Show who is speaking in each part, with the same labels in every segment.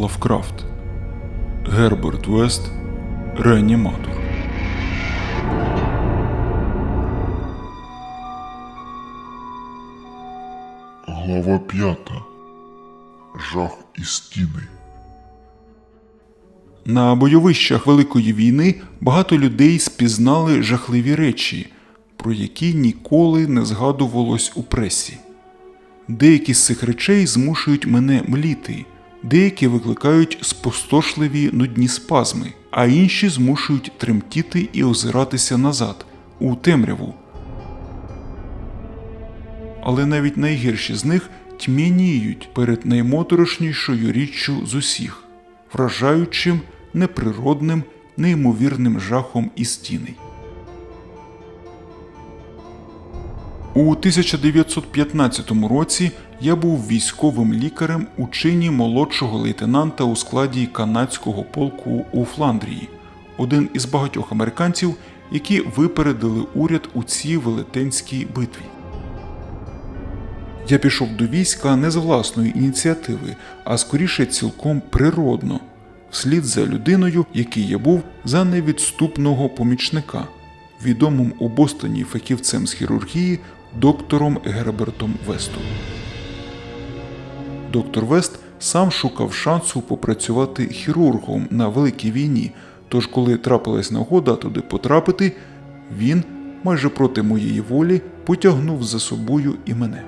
Speaker 1: Лавкрафт, Герберт Вест, Реаніматор.
Speaker 2: Глава п'ята. Жах і стіни.
Speaker 1: На бойовищах Великої війни багато людей спізнали жахливі речі, про які ніколи не згадувалось у пресі. Деякі з цих речей змушують мене мліти, деякі викликають спустошливі нудні спазми, а інші змушують тремтіти і озиратися назад, у темряву. Але навіть найгірші з них тьмяніють перед наймоторошнішою річчю з усіх, вражаючим, неприродним, неймовірним жахом і стіней. У 1915 році я був військовим лікарем у чині молодшого лейтенанта у складі канадського полку у Фландрії, один із багатьох американців, які випередили уряд у цій велетенській битві. Я пішов до війська не з власної ініціативи, а скоріше цілком природно, вслід за людиною, який я був за невідступного помічника, відомим у Бостоні фахівцем з хірургії доктором Гербертом Вестом. Доктор Вест сам шукав шансу попрацювати хірургом на великій війні. Тож, коли трапилась нагода туди потрапити, він, майже проти моєї волі, потягнув за собою і мене.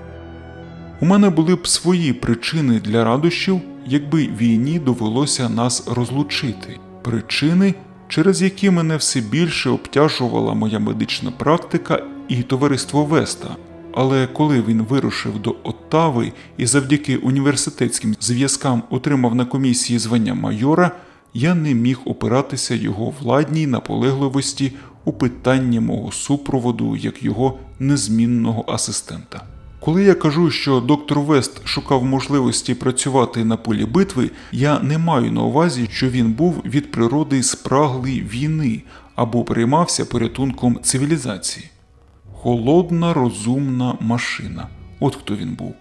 Speaker 1: У мене були б свої причини для радощів, якби війні довелося нас розлучити, причини, через які мене все більше обтяжувала моя медична практика і товариство Веста. Але коли він вирушив до Оттави і завдяки університетським зв'язкам отримав на комісії звання майора, я не міг опиратися його владній наполегливості у питанні мого супроводу як його незмінного асистента. Коли я кажу, що доктор Вест шукав можливості працювати на полі битви, я не маю на увазі, що він був від природи спраглий війни або переймався порятунком цивілізації. Холодна розумна машина. От хто він був.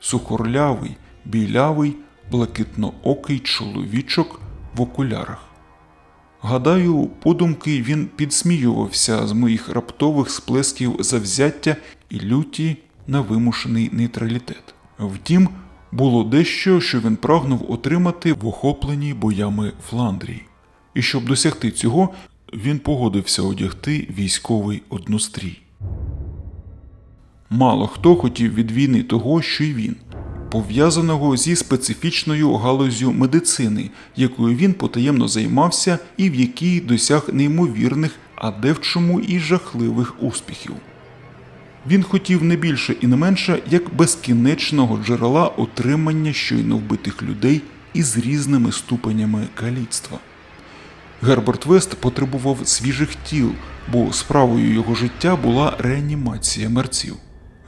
Speaker 1: Сухорлявий, білявий, блакитноокий чоловічок в окулярах. Гадаю, подумки він підсміювався з моїх раптових сплесків завзяття і люті на вимушений нейтралітет. Втім, було дещо, що він прагнув отримати в охопленій боями Фландрії. І щоб досягти цього, він погодився одягти військовий однострій. Мало хто хотів від війни того, що й він, пов'язаного зі специфічною галузю медицини, якою він потаємно займався і в якій досяг неймовірних, а де в чому і жахливих успіхів. Він хотів не більше і не менше як безкінечного джерела отримання щойно вбитих людей із різними ступенями каліцтва. Герберт Вест потребував свіжих тіл, бо справою його життя була реанімація мерців.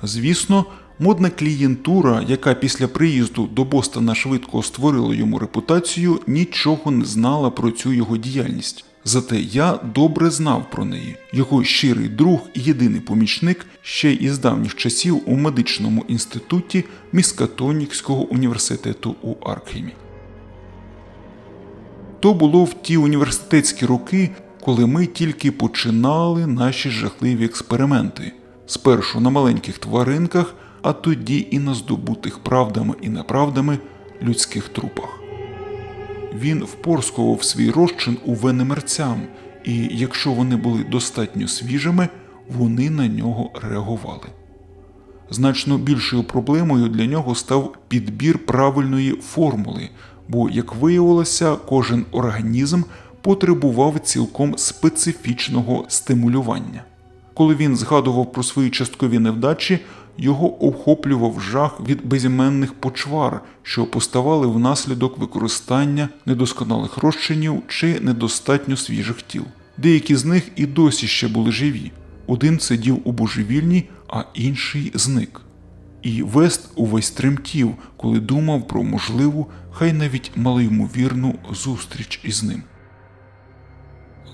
Speaker 1: Звісно, модна клієнтура, яка після приїзду до Бостона швидко створила йому репутацію, нічого не знала про цю його діяльність. Зате я добре знав про неї. Його щирий друг і єдиний помічник ще із давніх часів у медичному інституті Міскатонікського університету у Аркхемі. То було в ті університетські роки, коли ми тільки починали наші жахливі експерименти спершу на маленьких тваринках, а тоді і на здобутих правдами і неправдами людських трупах. Він впорскував свій розчин у вени мерцям, і якщо вони були достатньо свіжими, вони на нього реагували. Значно більшою проблемою для нього став підбір правильної формули, бо, як виявилося, кожен організм потребував цілком специфічного стимулювання. Коли він згадував про свої часткові невдачі, його охоплював жах від безіменних почвар, що поставали внаслідок використання недосконалих розчинів чи недостатньо свіжих тіл. Деякі з них і досі ще були живі. Один сидів у божевільні, а інший зник. І Вест увесь тремтів, коли думав про можливу, хай навіть малоймовірну зустріч із ним.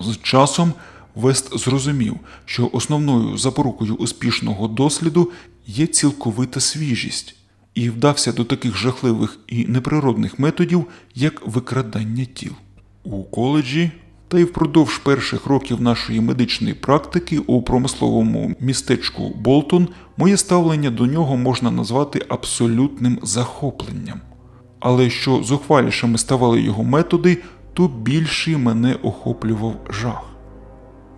Speaker 1: З часом Вест зрозумів, що основною запорукою успішного досліду є цілковита свіжість, і вдався до таких жахливих і неприродних методів, як викрадання тіл. У коледжі та й впродовж перших років нашої медичної практики у промисловому містечку Болтон моє ставлення до нього можна назвати абсолютним захопленням. Але що зухвалішими ставали його методи, то більший мене охоплював жах.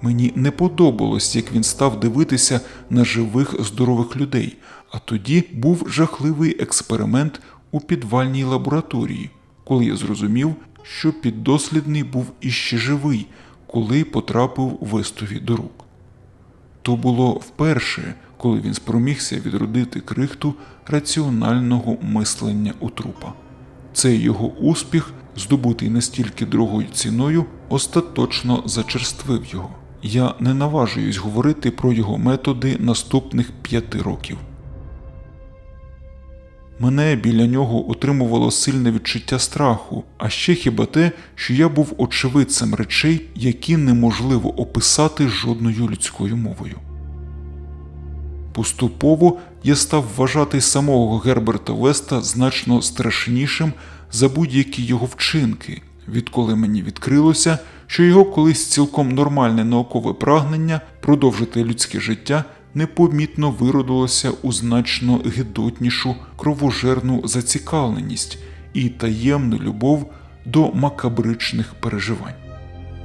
Speaker 1: Мені не подобалось, як він став дивитися на живих здорових людей, а тоді був жахливий експеримент у підвальній лабораторії, коли я зрозумів, що піддослідний був іще живий, коли потрапив вестові до рук. То було вперше, коли він спромігся відродити крихту раціонального мислення у трупа. Цей його успіх, здобутий настільки дорогою ціною, остаточно зачерствив його. Я не наважуюсь говорити про його методи наступних п'яти років. Мене біля нього отримувало сильне відчуття страху, а ще хіба те, що я був очевидцем речей, які неможливо описати жодною людською мовою. Поступово я став вважати самого Герберта Веста значно страшнішим за будь-які його вчинки, відколи мені відкрилося, що його колись цілком нормальне наукове прагнення продовжити людське життя непомітно виродилося у значно гидотнішу кровожерну зацікавленість і таємну любов до макабричних переживань.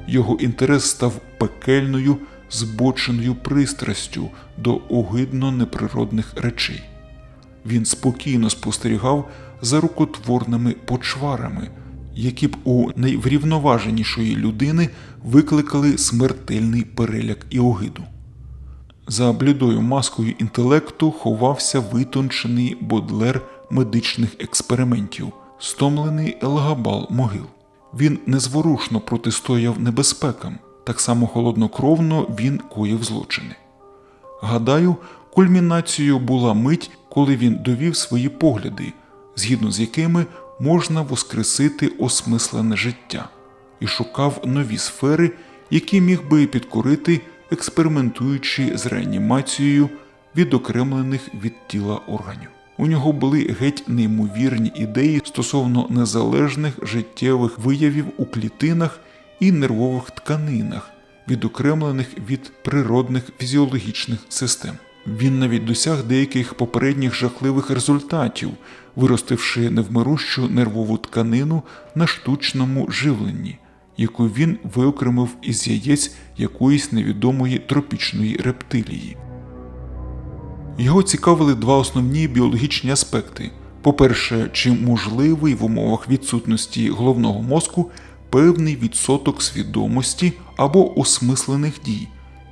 Speaker 1: Його інтерес став пекельною, збоченою пристрастю до огидно неприродних речей. Він спокійно спостерігав за рукотворними почварами, які б у найврівноваженішої людини викликали смертельний переляк і огиду. За блідою маскою інтелекту ховався витончений бодлер медичних експериментів, стомлений елгабал могил. Він незворушно протистояв небезпекам, так само холоднокровно він коїв злочини. Гадаю, кульмінацією була мить, коли він довів свої погляди, згідно з якими можна воскресити осмислене життя, і шукав нові сфери, які міг би підкорити, експериментуючи з реанімацією відокремлених від тіла органів. У нього були геть неймовірні ідеї стосовно незалежних життєвих виявів у клітинах і нервових тканинах, відокремлених від природних фізіологічних систем. Він навіть досяг деяких попередніх жахливих результатів, виростивши невмирущу нервову тканину на штучному живленні, яку він виокремив із яєць якоїсь невідомої тропічної рептилії. Його цікавили два основні біологічні аспекти: по-перше, чи можливий в умовах відсутності головного мозку певний відсоток свідомості або осмислених дій,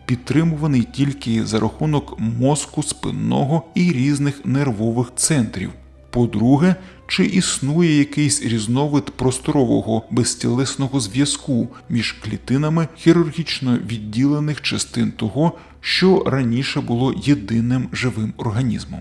Speaker 1: підтримуваний тільки за рахунок мозку спинного і різних нервових центрів. По-друге, чи існує якийсь різновид просторового безтілесного зв'язку між клітинами хірургічно відділених частин того, що раніше було єдиним живим організмом.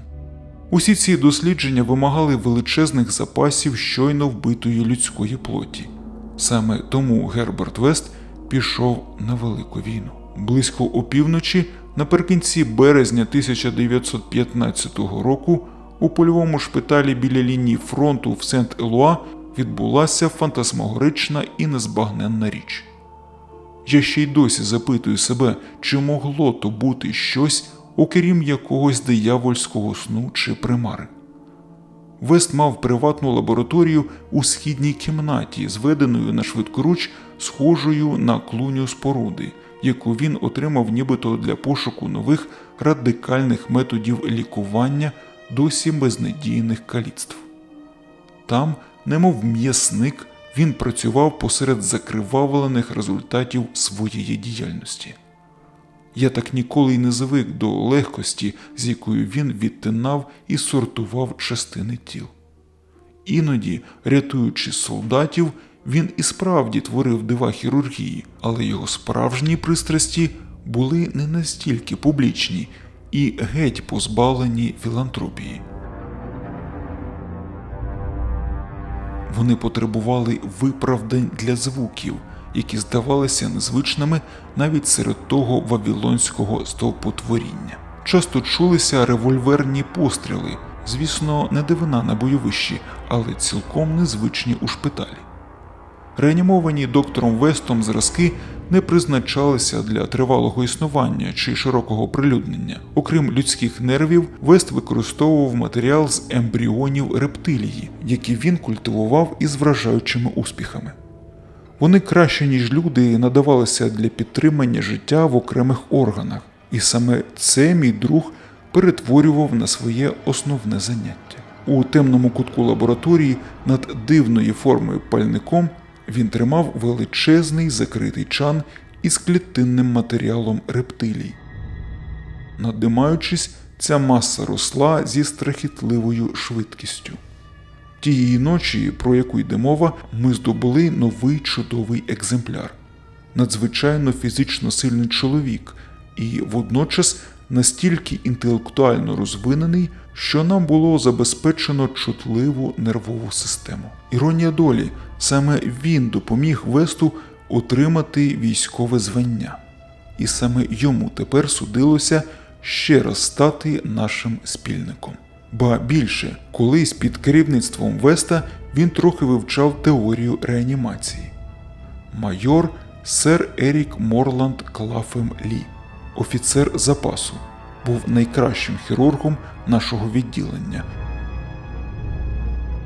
Speaker 1: Усі ці дослідження вимагали величезних запасів щойно вбитої людської плоті. Саме тому Герберт Вест пішов на велику війну. Близько опівночі, наприкінці березня 1915 року, у польовому шпиталі біля лінії фронту в Сент-Елуа відбулася фантасмагорична і незбагненна річ. Я ще й досі запитую себе, чи могло то бути щось, окрім якогось диявольського сну чи примари. Вест мав приватну лабораторію у східній кімнаті, зведеною на швидкоруч, схожою на клуню споруди, яку він отримав нібито для пошуку нових радикальних методів лікування досі безнадійних каліцтв. Там, немов м'ясник, він працював посеред закривавлених результатів своєї діяльності. Я так ніколи й не звик до легкості, з якою він відтинав і сортував частини тіл. Іноді, рятуючи солдатів, він і справді творив дива хірургії, але його справжні пристрасті були не настільки публічні і геть позбавлені філантропії. Вони потребували виправдань для звуків, які здавалися незвичними навіть серед того вавілонського стовпотворіння. Часто чулися револьверні постріли, Звісно, не дивина на бойовищі, але цілком незвичні у шпиталі. Реанімовані доктором Вестом зразки не призначалися для тривалого існування чи широкого прилюднення. Окрім людських нервів, Вест використовував матеріал з ембріонів рептилії, які він культивував із вражаючими успіхами. Вони краще, ніж люди, надавалися для підтримання життя в окремих органах, і саме це мій друг перетворював на своє основне заняття. У темному кутку лабораторії над дивною формою пальником він тримав величезний закритий чан із клітинним матеріалом рептилій. Надимаючись, ця маса росла зі страхітливою швидкістю. Тієї ночі, про яку йде мова, ми здобули новий чудовий екземпляр. Надзвичайно фізично сильний чоловік і водночас настільки інтелектуально розвинений, що нам було забезпечено чутливу нервову систему. Іронія долі, саме він допоміг Весту отримати військове звання, і саме йому тепер судилося ще раз стати нашим спільником. Ба більше, колись під керівництвом Веста він трохи вивчав теорію реанімації. Майор сер Ерік Морланд Клафем Лі, офіцер запасу, був найкращим хірургом нашого відділення.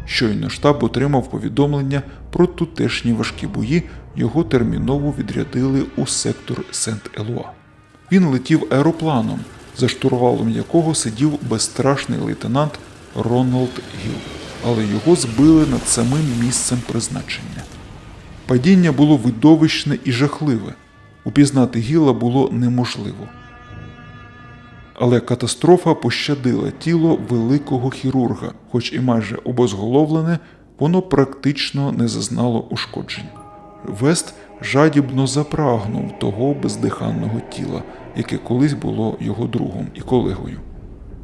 Speaker 1: Щойно штаб отримав повідомлення про тутешні важкі бої, його терміново відрядили у сектор Сент-Елуа. Він летів аеропланом, за штурвалом якого сидів безстрашний лейтенант Роналд Гіл, але його збили над самим місцем призначення. Падіння було видовищне і жахливе. Упізнати Гіла було неможливо. Але катастрофа пощадила тіло великого хірурга, хоч і майже обезголовлене, воно практично не зазнало ушкоджень. Вест жадібно запрагнув того бездиханного тіла, яке колись було його другом і колегою.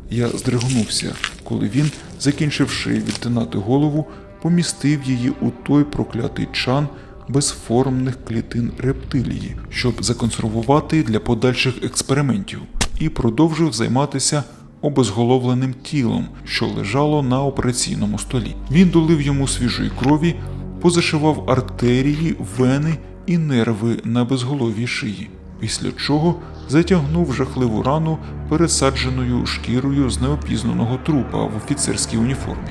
Speaker 1: Я здригнувся, коли він, закінчивши відтинати голову, помістив її у той проклятий чан безформних клітин рептилії, щоб законсервувати для подальших експериментів, і продовжив займатися обезголовленим тілом, що лежало на операційному столі. Він долив йому свіжої крові, позашивав артерії, вени і нерви на безголовій шиї, після чого затягнув жахливу рану пересадженою шкірою з неопізнаного трупа в офіцерській уніформі.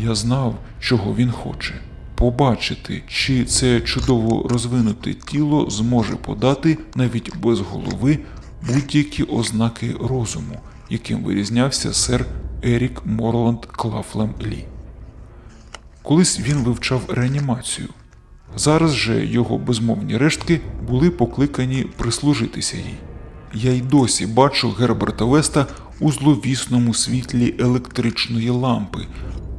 Speaker 1: Я знав, чого він хоче. Побачити, чи це чудово розвинуте тіло зможе подати навіть без голови будь-які ознаки розуму, яким вирізнявся сер Ерік Морланд Клафлем Лі. Колись він вивчав реанімацію. Зараз же його безмовні рештки були покликані прислужитися їй. Я й досі бачу Герберта Веста у зловісному світлі електричної лампи,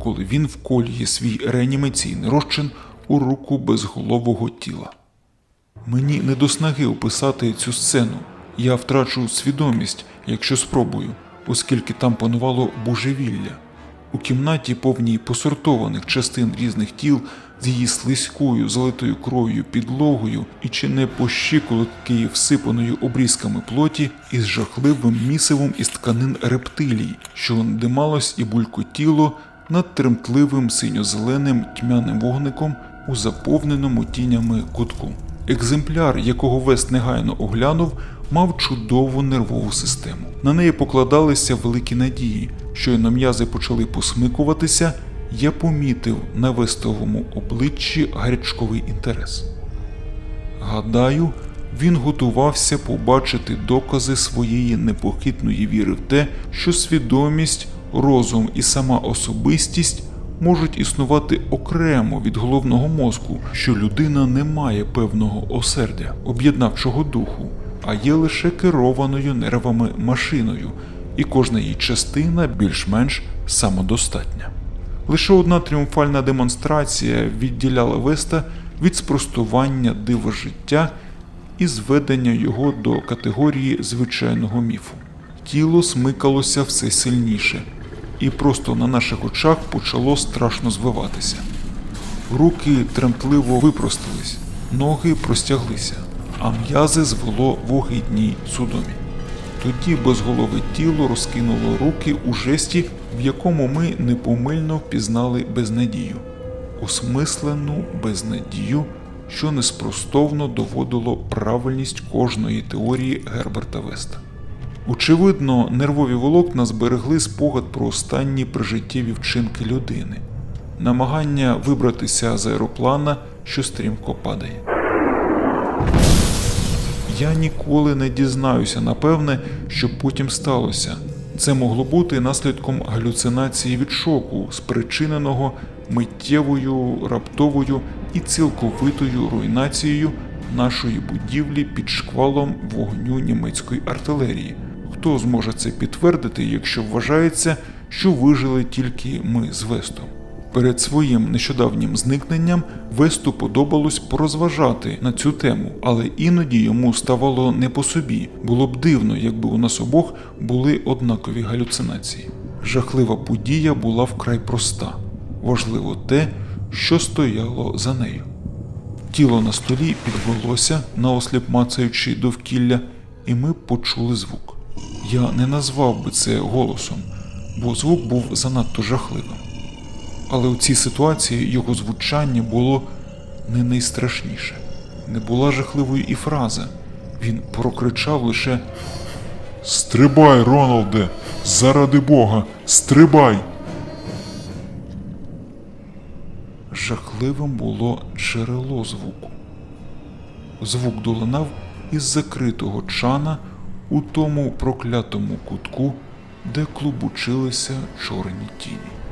Speaker 1: коли він вколює свій реанімаційний розчин у руку безголового тіла. Мені не до снаги описати цю сцену. Я втрачу свідомість, якщо спробую, оскільки там панувало божевілля. У кімнаті, повній посортованих частин різних тіл, з її слизькою, залитою кров'ю підлогою і чи не по щиколотки всипаною обрізками плоті, із жахливим місивом із тканин рептилій, що дималось і булькотіло над тремтливим синьо-зеленим тьмяним вогником у заповненому тінями кутку. Екземпляр, якого Вест негайно оглянув, мав чудову нервову систему. На неї покладалися великі надії. Щойно м'язи почали посмикуватися, я помітив на вестовому обличчі гарячковий інтерес. Гадаю, він готувався побачити докази своєї непохитної віри в те, що свідомість, розум і сама особистість можуть існувати окремо від головного мозку, що людина не має певного осердя, об'єднавчого духу, а є лише керованою нервами машиною, і кожна її частина більш-менш самодостатня. Лише одна тріумфальна демонстрація відділяла Веста від спростування дива життя і зведення його до категорії звичайного міфу. Тіло смикалося все сильніше, і просто на наших очах почало страшно звиватися. Руки тремтливо випростились, ноги простяглися, а м'язи звело в огидній судомі. Тоді безголове тіло розкинуло руки у жесті в якому ми непомильно впізнали безнадію, осмислену безнадію, що неспростовно доводило правильність кожної теорії Герберта Веста. Очевидно, нервові волокна зберегли спогад про останні прижиттєві вчинки людини, намагання вибратися з аероплана, що стрімко падає. Я ніколи не дізнаюся, напевне, що потім сталося. Це могло бути наслідком галюцинації від шоку, спричиненого миттєвою, раптовою і цілковитою руйнацією нашої будівлі під шквалом вогню німецької артилерії. Хто зможе це підтвердити, якщо вважається, що вижили тільки ми з Вестом? Перед своїм нещодавнім зникненням Весту подобалось порозважати на цю тему, але іноді йому ставало не по собі. Було б дивно, якби у нас обох були однакові галюцинації. Жахлива подія була вкрай проста. Важливо те, що стояло за нею. Тіло на столі підвелося, наосліп мацаючи довкілля, і ми почули звук. Я не назвав би це голосом, бо звук був занадто жахливим. Але у цій ситуації його звучання було не найстрашніше. Не була жахливою і фраза. Він прокричав лише
Speaker 2: Стрибай, Роналде! Заради Бога! Стрибай!
Speaker 1: жахливим було джерело звуку. Звук долинав із закритого чана у тому проклятому кутку, де клубучилися чорні тіні.